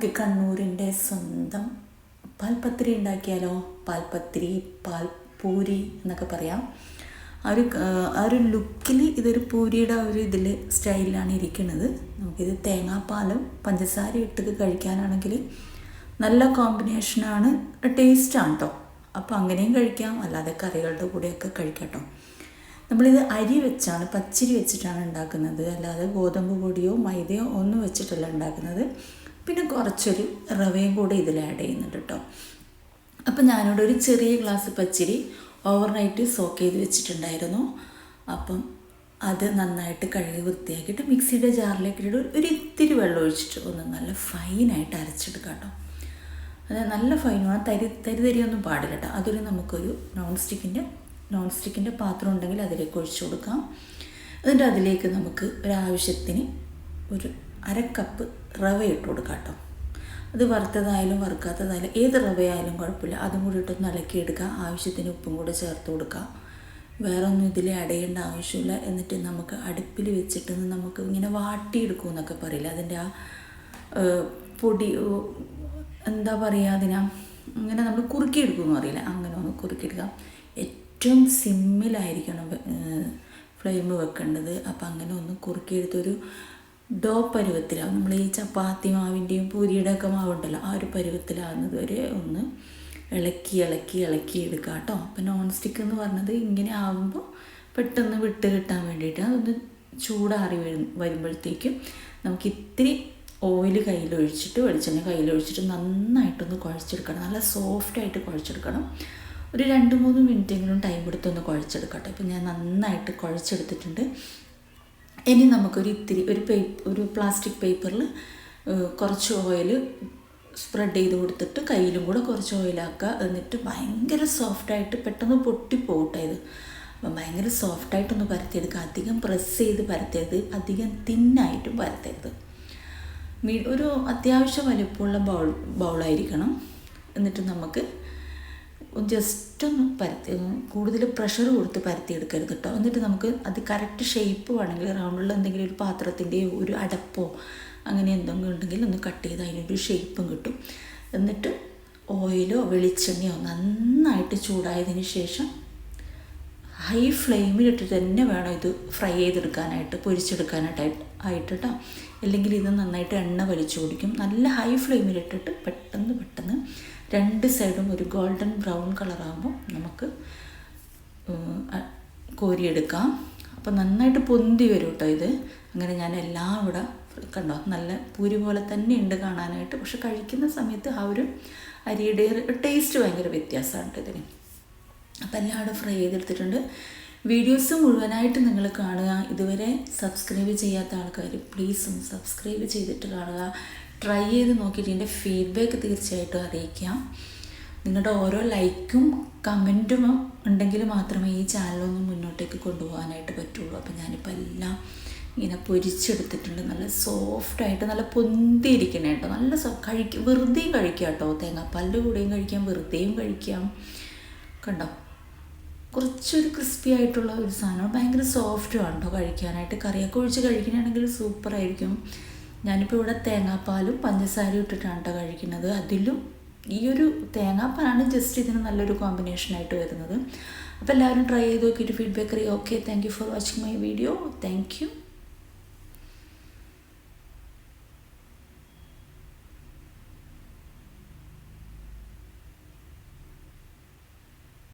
നമുക്ക് കണ്ണൂരിന്റെ സ്വന്തം പാൽപ്പത്തിരി ഉണ്ടാക്കിയാലോ? പാൽപ്പത്തിരി പാൽപൂരി എന്നൊക്കെ പറയാം. ആ ഒരു ആ ഒരു ലുക്കിൽ ഇതൊരു പൂരിയുടെ ഒരു ഇതിൽ സ്റ്റൈലിലാണ് ഇരിക്കുന്നത്. നമുക്കിത് തേങ്ങാപ്പാലും പഞ്ചസാര ഇട്ട് കഴിക്കാനാണെങ്കിൽ നല്ല കോമ്പിനേഷനാണ് ടേസ്റ്റാണ് കേട്ടോ അപ്പോൾ അങ്ങനെയും കഴിക്കാം. അല്ലാതെ കറികളുടെ കൂടെയൊക്കെ കഴിക്കാം കേട്ടോ നമ്മളിത് അരി വെച്ചാണ് പച്ചരി വെച്ചിട്ടാണ് ഉണ്ടാക്കുന്നത്. അല്ലാതെ ഗോതമ്പ് പൊടിയോ മൈദയോ ഒന്നും വെച്ചിട്ടല്ല ഉണ്ടാക്കുന്നത്. പിന്നെ കുറച്ചൊരു റവയും കൂടെ ഇതിൽ ആഡ് ചെയ്യുന്നുണ്ട് കേട്ടോ അപ്പം ഞാനിവിടെ ഒരു ചെറിയ ഗ്ലാസ് പച്ചരി ഓവർനൈറ്റ് സോക്ക് ചെയ്ത് വെച്ചിട്ടുണ്ടായിരുന്നു. അപ്പം അത് നന്നായിട്ട് കഴുകി വൃത്തിയാക്കിയിട്ട് മിക്സിയുടെ ജാറിലേക്ക് ഇട്ട് ഒരു ഇത്തിരി വെള്ളം ഒഴിച്ചിട്ട് ഒന്ന് നല്ല ഫൈനായിട്ട് അരച്ചെടുക്കാം കേട്ടോ അത് നല്ല ഫൈൻ ആ തരി തരി തരിയൊന്നും പാടില്ല കേട്ടോ അതൊരു നമുക്കൊരു നോൺ സ്റ്റിക്കിന്റെ നോൺ സ്റ്റിക്കിന്റെ പാത്രം ഉണ്ടെങ്കിൽ അതിലേക്ക് ഒഴിച്ചു കൊടുക്കാം. എന്നിട്ട് അതിലേക്ക് നമുക്ക് ഒരാവശ്യത്തിന് ഒരു അര കപ്പ് റവ ഇട്ട് കൊടുക്കാം കേട്ടോ അത് വറുത്തതായാലും വറുക്കാത്തതായാലും ഏത് റവയായാലും കുഴപ്പമില്ല. അതും കൂടി ഇട്ടൊന്ന് ഇളക്കിയെടുക്കുക ആവശ്യത്തിന് ഉപ്പും കൂടെ ചേർത്ത് കൊടുക്കുക. വേറെ ഒന്നും ഇതിൽ അടയേണ്ട ആവശ്യമില്ല. എന്നിട്ട് നമുക്ക് അടുപ്പിൽ വെച്ചിട്ട് നമുക്ക് ഇങ്ങനെ വാട്ടിയെടുക്കും എന്നൊക്കെ പറയില്ല? അതിന്റെ ആ പൊടി എന്താ പറയുക അതിനാ? അങ്ങനെ നമ്മൾ കുറുക്കിയെടുക്കുമെന്ന് അറിയില്ല അങ്ങനെ ഒന്ന് കുറുക്കിയെടുക്കാം ഏറ്റവും സിമ്മിലായിരിക്കണം ഫ്ലെയിം വെക്കേണ്ടത്. അപ്പം അങ്ങനെ ഒന്ന് കുറുക്കിയെടുത്തൊരു ഡോ പരുവത്തിലാവും നമ്മൾ ഈ ചപ്പാത്തി മാവിന്റെയും പൂരിയുടെ ഒക്കെ മാവുണ്ടല്ലോ ആ ഒരു പരുവത്തിലാവുന്നത് വരെ ഒന്ന് ഇളക്കി ഇളക്കി ഇളക്കി എടുക്കുക കേട്ടോ. അപ്പം നോൺ സ്റ്റിക്ക് എന്ന് പറഞ്ഞത് ഇങ്ങനെ ആകുമ്പോൾ പെട്ടെന്ന് വിട്ട് കിട്ടാൻ വേണ്ടിയിട്ട് അതൊന്ന് ചൂടാറി വരും വരുമ്പോഴത്തേക്കും നമുക്ക് ഇത്തിരി ഓയിൽ കയ്യിലൊഴിച്ചിട്ട് വെളിച്ചെണ്ണ കയ്യിലൊഴിച്ചിട്ട് നന്നായിട്ടൊന്ന് കുഴച്ചെടുക്കണം. നല്ല സോഫ്റ്റായിട്ട് കുഴച്ചെടുക്കണം. ഒരു രണ്ട് മൂന്ന് മിനിറ്റെങ്കിലും ടൈം എടുത്തൊന്ന് കുഴച്ചെടുക്കട്ടെ ഇപ്പം ഞാൻ നന്നായിട്ട് കുഴച്ചെടുത്തിട്ടുണ്ട്. ഇനി നമുക്കൊരു ഇത്തിരി ഒരു പേ ഒരു പ്ലാസ്റ്റിക് പേപ്പറിൽ കുറച്ച് ഓയിൽ സ്പ്രെഡ് ചെയ്ത് കൊടുത്തിട്ട് കയ്യിലും കൂടെ കുറച്ച് ഓയിലാക്കുക എന്നിട്ട് ഭയങ്കര സോഫ്റ്റായിട്ട് പെട്ടെന്ന് പൊട്ടിപ്പോകട്ടെ ഇത്. അപ്പം ഭയങ്കര സോഫ്റ്റായിട്ടൊന്ന് പരത്തിയെടുക്കുക. അധികം പ്രസ് ചെയ്ത് പരത്തരുത്. അധികം തിന്നായിട്ടും പരത്തരുത്. ഒരു അത്യാവശ്യം വലിപ്പമുള്ള ബൗൾ ബൗളായിരിക്കണം എന്നിട്ട് നമുക്ക് ജസ്റ്റ് ഒന്ന് പരത്തി കൂടുതൽ പ്രഷർ കൊടുത്ത് പരത്തി എടുക്കരുത് കേട്ടോ. എന്നിട്ട് നമുക്ക് അത് കറക്റ്റ് ഷേപ്പ് വേണമെങ്കിൽ റൗണ്ടുള്ള എന്തെങ്കിലും ഒരു പാത്രത്തിന്റെയോ ഒരു അടപ്പോ അങ്ങനെ എന്തെങ്കിലും ഉണ്ടെങ്കിൽ ഒന്ന് കട്ട് ചെയ്ത് അതിനൊരു ഷേപ്പും കിട്ടും. എന്നിട്ട് ഓയിലോ വെളിച്ചെണ്ണയോ നന്നായിട്ട് ചൂടായതിന് ശേഷം ഹൈ ഫ്ലെയിമിലിട്ട് തന്നെ വേണം ഇത് ഫ്രൈ ചെയ്തെടുക്കാനായിട്ട് പൊരിച്ചെടുക്കാനായിട്ട് ആയിട്ട് കേട്ടോ അല്ലെങ്കിൽ ഇത് നന്നായിട്ട് എണ്ണ വലിച്ചു കുടിക്കും. നല്ല ഹൈ ഫ്ലെയിമിലിട്ടിട്ട് പെട്ടെന്ന് പെട്ടെന്ന് രണ്ട് സൈഡും ഒരു ഗോൾഡൻ ബ്രൗൺ കളറാകുമ്പോൾ നമുക്ക് കോരിയെടുക്കാം. അപ്പോൾ നന്നായിട്ട് പൊന്തി വരും കേട്ടോ ഇത്. അങ്ങനെ ഞാൻ എല്ലാം ഇവിടെ കണ്ടോ നല്ല പൂരി പോലെ തന്നെ ഉണ്ട് കാണാനായിട്ട്. പക്ഷെ കഴിക്കുന്ന സമയത്ത് ആ ഒരു അരിയുടെ ടേസ്റ്റ് ഭയങ്കര വ്യത്യാസമാണ് ഇതിന്. അപ്പോൾ എല്ലാവരും ഫ്രൈ ചെയ്തെടുത്തിട്ടുണ്ട്. വീഡിയോസ് മുഴുവനായിട്ട് നിങ്ങൾ കാണുക. ഇതുവരെ സബ്സ്ക്രൈബ് ചെയ്യാത്ത ആൾക്കാർ പ്ലീസ് ഒന്ന് സബ്സ്ക്രൈബ് ചെയ്തിട്ട് കാണുക. ട്രൈ ചെയ്ത് നോക്കിയിട്ട് എന്റെ ഫീഡ്ബാക്ക് തീർച്ചയായിട്ടും അറിയിക്കാം. നിങ്ങളുടെ ഓരോ ലൈക്കും കമന്റും ഉണ്ടെങ്കിൽ മാത്രമേ ഈ ചാനലൊന്ന് മുന്നോട്ടേക്ക് കൊണ്ടുപോകാനായിട്ട് പറ്റുള്ളൂ. അപ്പോൾ ഞാനിപ്പോൾ എല്ലാം ഇങ്ങനെ പൊരിച്ചെടുത്തിട്ടുണ്ട്. നല്ല സോഫ്റ്റായിട്ട് നല്ല പൊന്തിയിരിക്കണേ കേട്ടോ. നല്ല സോ കഴിക്കും വെറുതെയും കഴിക്കാം കേട്ടോ. തേങ്ങാപ്പാലിന്റെ കൂടെയും കഴിക്കാം വെറുതെയും കഴിക്കാം. കണ്ടോ? കുറച്ചൊരു ക്രിസ്പി ആയിട്ടുള്ള ഒരു സാധനം. ഭയങ്കര സോഫ്റ്റുമാണ് കേട്ടോ കഴിക്കാനായിട്ട്. കറിയൊക്കെ ഒഴിച്ച് കഴിക്കണമെങ്കിൽ സൂപ്പറായിരിക്കും ഞാനിപ്പോൾ ഇവിടെ തേങ്ങാപ്പാലും പഞ്ചസാരയും ഇട്ടിട്ടാണ് കേട്ടോ കഴിക്കുന്നത്. അതിലും ഈ ഒരു തേങ്ങാപ്പാലാണ് ജസ്റ്റ് ഇതിന് നല്ലൊരു കോമ്പിനേഷനായിട്ട് വരുന്നത്. അപ്പോൾ എല്ലാവരും ട്രൈ ചെയ്ത് നോക്കിയിട്ട് ഫീഡ്ബാക്ക് അറിയാം okay thank you for watching my video thank you